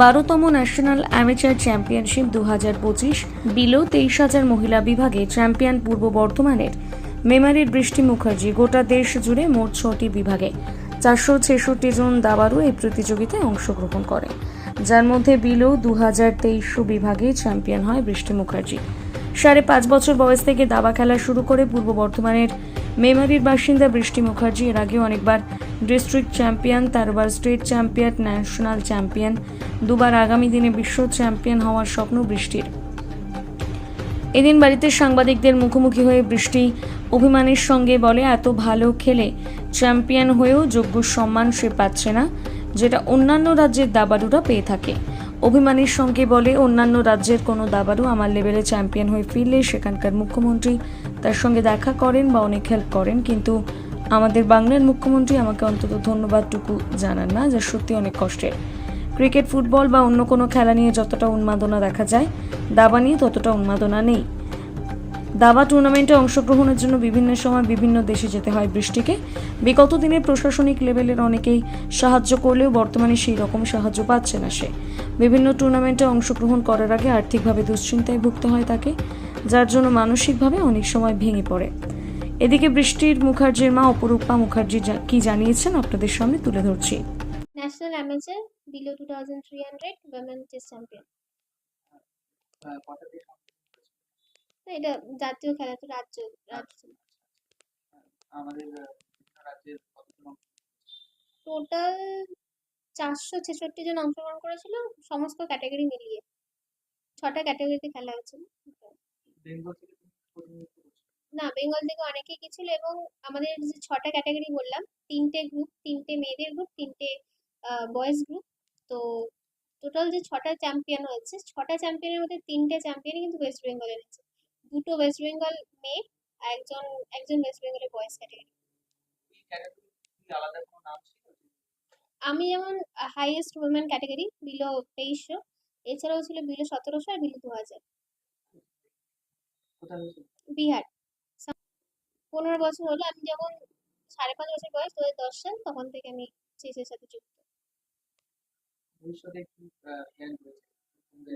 বারোতম national amateur championship দু হাজার পঁচিশ বিলো তেইশ হাজার মহিলা বিভাগে চ্যাম্পিয়ন পূর্ব বর্ধমানের। মেমারির বৃষ্টি মুখার্জি গোটা দেশ জুড়ে মোট ছটি বিভাগে। চারশো ছেষট্টি জন দাবারু এই প্রতিযোগিতায় অংশগ্রহণ করে। যার মধ্যে বিলো দু হাজার তেইশশো বিভাগে চ্যাম্পিয়ন হয় বৃষ্টি মুখার্জি। সাড়ে পাঁচ বছর বয়স থেকে দাবা খেলা শুরু করে পূর্ব বর্ধমানের মেমারির বাসিন্দা বৃষ্টি মুখার্জি, এর আগেও অনেকবার ডিস্ট্রিক্ট চ্যাম্পিয়ন, তারবার স্টেট চ্যাম্পিয়ন, ন্যাশনাল চ্যাম্পিয়ন, দুবার আগামী দিনে বিশ্ব চ্যাম্পিয়ন হওয়ার স্বপ্ন বৃষ্টির। এদিন বাড়িতে সাংবাদিকদের মুখোমুখি হয়ে বৃষ্টি অভিমানের সঙ্গে বলে, এত ভালো খেলে চ্যাম্পিয়ন হয়েও যোগ্য সম্মান সে পাচ্ছে না, যেটা অন্যান্য রাজ্যের দাবাড়ুরা পেয়ে থাকে। অভিমানের সঙ্গে বলে, অন্যান্য রাজ্যের কোনো দাবারও আমার লেভেলে চ্যাম্পিয়ন হয়ে ফিরলে সেখানকার মুখ্যমন্ত্রী তার সঙ্গে দেখা করেন বা অনেক হেল্প করেন। কিন্তু আমাদের বাংলার মুখ্যমন্ত্রী আমাকে অন্তত ধন্যবাদটুকু জানান না, যা সত্যি অনেক কষ্টের। ক্রিকেট, ফুটবল বা অন্য কোনো খেলা নিয়ে যতটা উন্মাদনা দেখা যায়, দাবা নিয়ে ততটা উন্মাদনা নেই। দাবা টুর্নামেন্টে অংশগ্রহণের জন্য বিভিন্ন সময় বিভিন্ন দেশে যেতে হয় বৃষ্টিকে। বিগত দিনে প্রশাসনিক লেভেলের অনেকেই সাহায্য করলেও বর্তমানে সেই রকম সাহায্য পাচ্ছে না সে। বিভিন্ন টুর্নামেন্টে অংশগ্রহণ করার আগে আর্থিকভাবে দুশ্চিন্তায় ভুগতে হয় তাকে যার জন্য মানসিকভাবে অনেক সময় ভেঙে পড়ে। এদিকে বৃষ্টির মুখার্জির মা অপরূপা মুখার্জি কি জানিয়েছেন আপনাদের সামনে তুলে ধরছি। National amateur below two thousand three hundred women chess champion ah, কটা দেশ অংশগ্রহণ করেছে? এটা জাতীয় খেলা তো রাজ্য রাজ্য আমাদের রাজ্যের টোটাল চারশো ছেষট্টি জন অংশগ্রহণ করেছিল সমস্ত ক্যাটাগরি মিলিয়ে। ছটা ক্যাটাগরিতে খেলা হয়েছিল। না বেঙ্গল থেকে অনেকেই গেছিল এবং আমাদের যে ছটা ক্যাটাগরি বললাম তিনটে গ্রুপ তিনটে মেয়েদের গ্রুপ তিনটে বয়েজ গ্রুপ তো টোটাল যে ছটা চ্যাম্পিয়ন হয়েছে ছটা চ্যাম্পিয়নের মধ্যে তিনটে চ্যাম্পিয়ন কিন্তু ওয়েস্ট বেঙ্গলের হয়েছে। দুটো ওয়েস্ট বেঙ্গল মেয়ে আর একজন একজন ওয়েস্ট বেঙ্গলের বয়েজ ক্যাটাগরি আমি যেমন হাইয়েস্ট উইমেন ক্যাটাগরি বিলো তেইশশো। এছাড়াও ছিল বিলো সতেরোশো আর বিলো দু হাজার বিহার। পনেরো বছর হলো আমি যখন সাড়ে পাঁচ বছর বয়স দু হাজার দশ সাল তখন থেকে আমি চেসের সাথে যুক্ত।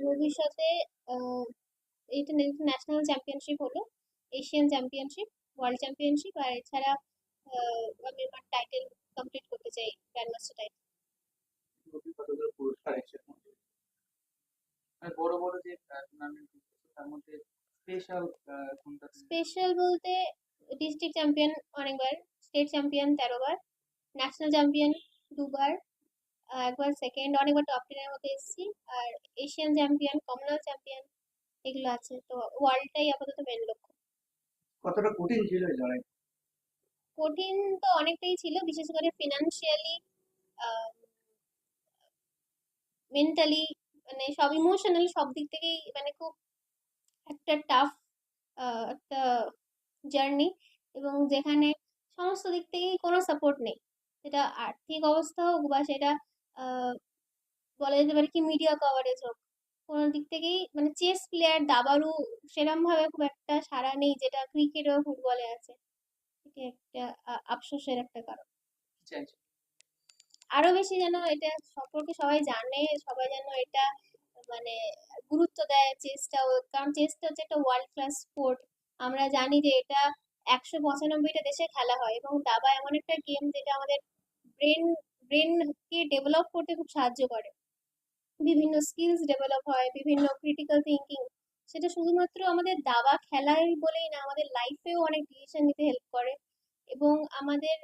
ভবিষ্যতে এইটা ন্যাশনাল চ্যাম্পিয়নশিপ হলো এশিয়ান চ্যাম্পিয়নশিপ ওয়ার্ল্ড চ্যাম্পিয়নশিপ আর এছাড়া আমি আমার টাইটেল কমপ্লিট করতে চাই গ্র্যান্ডমাস্টার টাইটেল? আর বড় বড় যে টুর্নামেন্ট তার মধ্যে স্পেশাল কোনটা স্পেশাল বলতে ডিস্ট্রিক্ট চ্যাম্পিয়ন অনেকবার স্টেট চ্যাম্পিয়ন তেরোবার ন্যাশনাল চ্যাম্পিয়ন দুবার একবার সেকেন্ড অনেকবার টপ টেনের মধ্যে এসেছি আর এশিয়ান চ্যাম্পিয়ন কমনওয়েলথ চ্যাম্পিয়ন এগুলো আছে। তো ওয়ার্ল্ডটাই আপাতত মেন লক্ষ্য। কতটা কঠিন ছিল এই লড়াই? কঠিন তো অনেকটাই ছিল বিশেষ করে ফিনান্সিয়ালি মেন্টালি মানে সব ইমোশনাল সব দিক থেকেই মানে খুব একটা টাফ একটা জার্নি এবং যেখানে সমস্ত দিক থেকেই কোনো সাপোর্ট নেই। সেটা আর্থিক অবস্থা হোক বা সেটা আহ, বলা যেতে পারে কি মিডিয়া কভারেজ হোক কোনো দিক থেকেই মানে চেস প্লেয়ার দাবারু সেরম ভাবে খুব একটা সাড়া নেই যেটা ক্রিকেট ও ফুটবলে আছে। এটা একটা আফসোসের একটা কারণ। আরও বেশি যেন এটা সম্পর্কে সবাই জানে সবাই যেন এটা মানে গুরুত্ব দেয় চেসটা কারণ চেসটা হচ্ছে একটা ওয়ার্ল্ড ক্লাস স্পোর্ট আমরা জানি যে এটা একশো পঁচানব্বইটা দেশে খেলা হয় এবং দাবা এমন একটা গেম যেটা আমাদের ব্রেন ব্রেনকে ডেভেলপ করতে খুব সাহায্য করে। বিভিন্ন স্কিলস ডেভেলপ হয়, বিভিন্ন ক্রিটিক্যাল থিঙ্কিং সেটা শুধুমাত্র আমাদের দাবা খেলাই বলেই না, আমাদের লাইফেও অনেক ডিসিশন নিতে হেল্প করে এবং আমাদের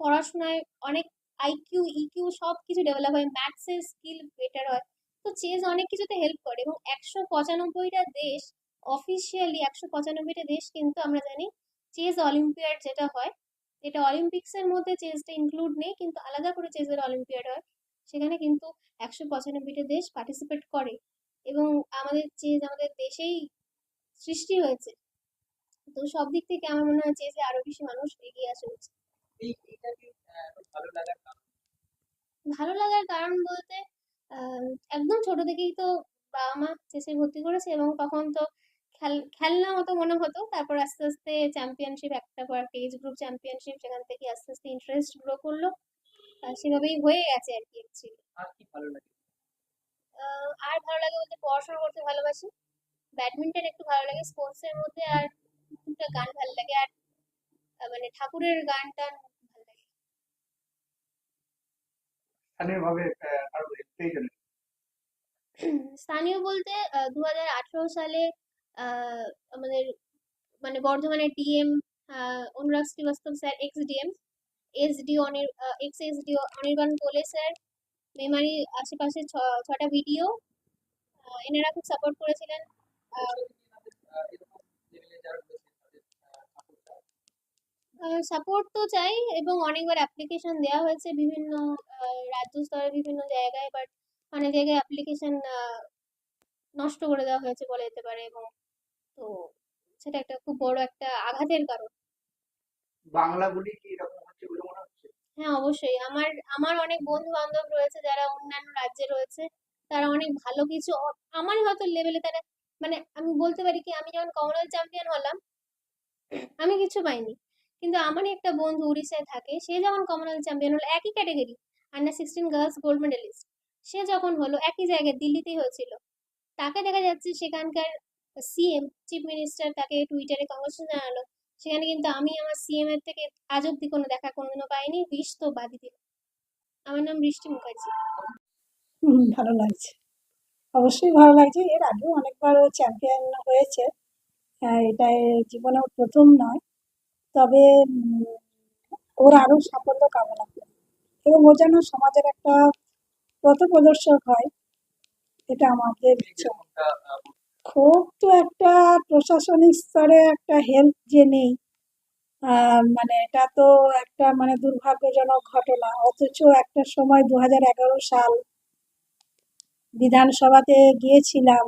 পড়াশোনায় অনেক আইকিউ ইকিউ সব কিছু ডেভেলপ হয় ম্যাথসের স্কিল বেটার হয়, তো চেস অনেক কিছুতে হেল্প করে এবং একশো পঁচানব্বইটা দেশ অফিসিয়ালি একশো পঁচানব্বইটা দেশ কিন্তু আমরা জানি চেস অলিম্পিয়াড যেটা হয়, এটা অলিম্পিক্সের মধ্যে চেসটা ইনক্লুড নেই কিন্তু আলাদা করে চেসের অলিম্পিয়াড হয় সেখানে কিন্তু একশো পঁচানব্বইটা দেশ পার্টিসিপেট করে এবং আমাদের চেস আমাদের দেশেই সৃষ্টি হয়েছে। তো সব দিক থেকে আমার মনে হয় চেসে আরও বেশি মানুষ এগিয়ে আসা উচিত। ভালো লাগার কারণ? বলতে আহ, একদম ছোট থেকেই তো বাবা মা চেসে ভর্তি করেছে এবং তখন তো খেল খেলনা মতো মনে হতো তারপর আস্তে আস্তে চ্যাম্পিয়নশিপ একটা পর একটা এজ গ্রুপ চ্যাম্পিয়নশিপ সেখান থেকে আস্তে আস্তে ইন্টারেস্ট গ্রো করল। সেভাবেই হয়ে গেছে আর কি অ্যাকচুয়ালি আর কি ভালো লাগে? আর ভালো লাগে বলতে পড়াশোনা করতে ভালোবাসি। ব্যাডমিন্টন একটু ভালো লাগে স্পোর্টস এর মধ্যে আর গান ভালো লাগে আর মানে ঠাকুরের গান টান ভালো লাগে। স্থানীয়ভাবে আহ, আরও স্থানীয় বলতে দু হাজার আঠেরো সালে আহ, আমাদের মানে বর্ধমানের DM Anurag Srivastava sir ex DM SD অনির ex SD Anirban Kole sir. Memari আশেপাশে ছটা ভিডিও এনারা খুব সাপোর্ট করেছিলেন। সাপোর্ট তো চাই এবং অনেকবার অ্যাপ্লিকেশন দেওয়া হয়েছে বিভিন্ন রাজ্য স্তরে বিভিন্ন জায়গায় বাট অনেক জায়গায় অ্যাপ্লিকেশন নষ্ট করে দেওয়া হয়েছে বলা যেতে পারে এবং তো সেটা একটা খুব বড় একটা আঘাতের কারণ। বাংলা বলি কি এরকম হচ্ছে বলে মনে হচ্ছে হ্যাঁ অবশ্যই। আমার আমার অনেক বন্ধু বান্ধব রয়েছে যারা অন্যান্য রাজ্যে রয়েছে। তারা অনেক ভালো কিছু আমার হয়তো লেভেলে তারা মানে আমি বলতে পারি কি, আমি যখন কমনওয়েলথ চ্যাম্পিয়ন হলাম, আমি কিছু পাইনি। কিন্তু আমারই একটা বন্ধু উড়িষ্যায় থাকে, সে যখন কমনওয়েলথ চ্যাম্পিয়ন হলো, একই category under sixteen girls gold medalist সে যখন হলো, একই জায়গায় দিল্লিতেই হয়েছিল। তাকে দেখা যাচ্ছে সেখানকার সিএম চিফ মিনিস্টার তাকে টুইটারে কংগ্রেস জানালো। সেখানে কিন্তু আমি আমার সিএম এর থেকে আজ অব্দি কোনো দেখা কোনোদিনও পাইনি। বিষ তো বাদই দিল আমার নাম বৃষ্টি মুখার্জি। হুম, ভালো লাগছে। অবশ্যই ভালো লাগছে। এর আগেও অনেকবার চ্যাম্পিয়ন হয়েছে। আহ, এটা এর জীবনে প্রথম নয়। তবে ওর আরও সাফল্য কামনা করি। এবং ও যেন সমাজের একটা পথ প্রদর্শক হয় এটা আমাদের খুব তো একটা প্রশাসনিক স্তরে একটা হেল্প যে নেই। মানে এটা তো একটা মানে দুর্ভাগ্যজনক ঘটনা। অথচ একটা সময় দু হাজার এগারো সাল বিধানসভাতে গিয়েছিলাম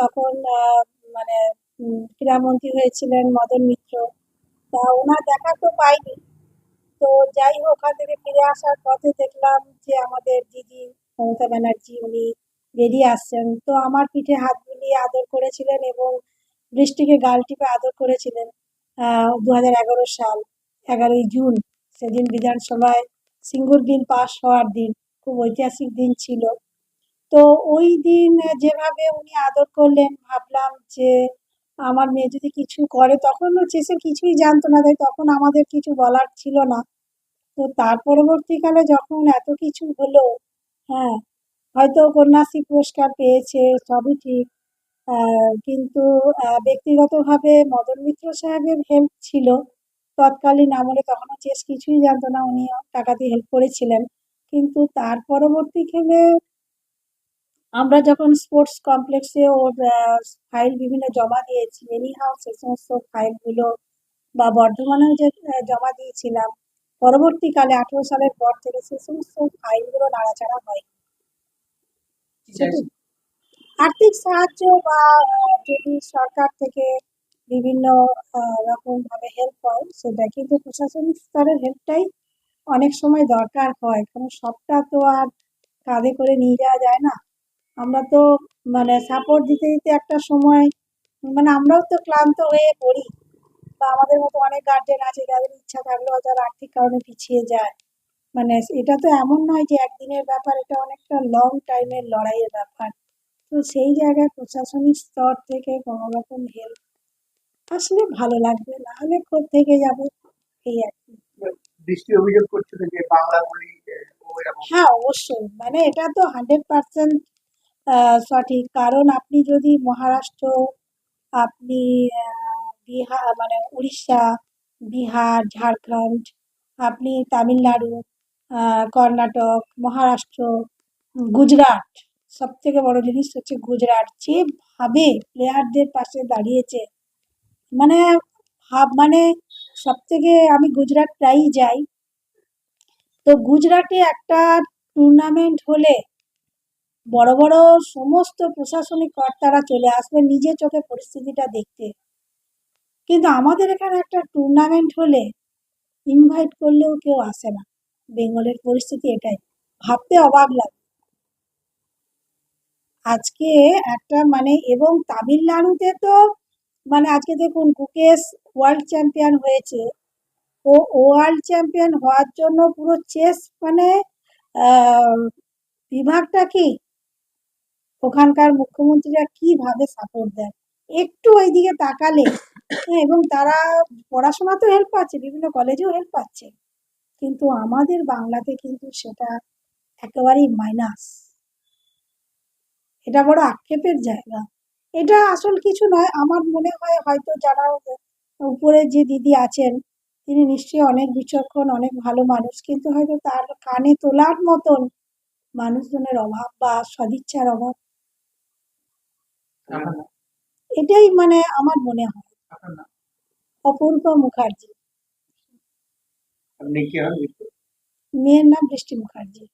তখন মানে ক্রীড়ামন্ত্রী হয়েছিলেন মদন মিত্র। তা ওনার দেখা তো পাইনি। তো যাই হোক, ওখান থেকে ফিরে আসার পথে দেখলাম যে আমাদের দিদি মমতা ব্যানার্জি, উনি বেরিয়ে আসছেন তো আমার পিঠে হাত বুলিয়ে আদর করেছিলেন এবং বৃষ্টিকে গাল টিপে আদর করেছিলেন দু হাজার এগারো সাল, এগারোই জুন। সেদিন বিধানসভায় সিঙ্গুর বিল পাশ হওয়ার দিন, খুব ঐতিহাসিক দিন ছিল। তো ওই দিন যেভাবে উনি আদর করলেন, ভাবলাম যে আমার মেয়ে যদি কিছু করে, তখন হচ্ছে সে কিছুই জানতো না, তাই তখন আমাদের কিছু বলার ছিল না। তো তার পরবর্তীকালে যখন এত কিছু হলো হ্যাঁ হয়তো কন্যাশ্রী পুরস্কার পেয়েছে, সবই ঠিক। কিন্তু ব্যক্তিগতভাবে মদন মিত্র সাহেবের হেল্প ছিল। তৎকালীন আমলে তখনও চেস কিছুই জানতো না, উনি টাকা দিয়ে হেল্প করেছিলেন। কিন্তু তার পরবর্তীকালে আমরা যখন স্পোর্টস কমপ্লেক্সে ওর ফাইল বিভিন্ন জমা দিয়েছি এনি হাউ সে সমস্ত ফাইলগুলো বা বর্ধমানেও যে জমা দিয়েছিলাম, পরবর্তীকালে আঠেরো সালের পর থেকে সে সমস্ত ফাইলগুলো নাড়াচাড়া হয়। চাইছেন আর্থিক সাহায্য বা যদি সরকার থেকে বিভিন্ন রকম ভাবে হেল্প হয় সেটা কিন্তু প্রশাসনিক স্তরের হেল্পটাই অনেক সময় দরকার হয়। কারণ সবটা তো আর কাঁধে করে নিয়ে যাওয়া যায় না। আমরা তো মানে সাপোর্ট দিতে দিতে একটা সময় মানে আমরাও তো ক্লান্ত হয়ে পড়ি। বা আমাদের মতো অনেক গার্জেন আছে, যাদের ইচ্ছা থাকলেও যারা আর্থিক কারণে পিছিয়ে যায়। মানে এটা তো এমন নয় যে একদিনের ব্যাপার এটা অনেকটা লং টাইমের লড়াইয়ের ব্যাপার। তো সেই জায়গায় প্রশাসনিক স্তর থেকে কোনো রকম হেল্প আসলে ভালো লাগবে না। হলে খোঁজ থেকে যাবে এই আর কি। দৃষ্টি অভিযোগ করছিল যে বাংলা বলি হ্যাঁ অবশ্যই। মানে এটা তো হান্ড্রেড পার্সেন্ট সঠিক। কারণ আপনি যদি মহারাষ্ট্র আপনি বিহার মানে উড়িষ্যা বিহার ঝাড়খণ্ড আপনি তামিলনাড়ু কর্ণাটক, মহারাষ্ট্র গুজরাট। সব থেকে বড় জিনিস হচ্ছে গুজরাট। যেভাবে প্লেয়ারদের পাশে দাঁড়িয়েছে মানে ভাব মানে সব থেকে আমি গুজরাট প্রায়ই যাই। তো গুজরাটে একটা টুর্নামেন্ট হলে বড় বড় সমস্ত প্রশাসনিক কর্তারা চলে আসবে নিজে চোখে পরিস্থিতিটা দেখতে। কিন্তু আমাদের এখানে একটা টুর্নামেন্ট হলে ইনভাইট করলেও কেউ আসে না। বেঙ্গলের পরিস্থিতি এটাই। ভাবতে অবাক লাগে। আজকে একটা মানে এবং তামিলনাড়ুতে তো মানে আজকে দেখুন গুকেশ ওয়ার্ল্ড চ্যাম্পিয়ন হয়েছে। ও ওয়ার্ল্ড চ্যাম্পিয়ন হওয়ার জন্য পুরো চেস মানে বিভাগটা কি? ওখানকার মুখ্যমন্ত্রীরা কীভাবে সাপোর্ট দেয়? একটু ওইদিকে তাকালে হ্যাঁ, এবং তারা পড়াশোনা তো হেল্প পাচ্ছে বিভিন্ন কলেজেও হেল্প পাচ্ছে। কিন্তু আমাদের বাংলাতে কিন্তু সেটা একেবারেই মাইনাস এটা বড় আক্ষেপের জায়গা। এটা আসল কিছু নয় আমার মনে হয় হয়তো যারা উপরে যে দিদি আছেন তিনি নিশ্চয়ই অনেক বিচক্ষণ অনেক ভালো মানুষ কিন্তু হয়তো তার কানে তোলার মতন মানুষজনের অভাব বা সদিচ্ছার অভাব। এটাই মানে আমার মনে হয়। অপূর্ব মুখার্জি। আপনি কি হন মেয়ের নাম বৃষ্টি মুখার্জি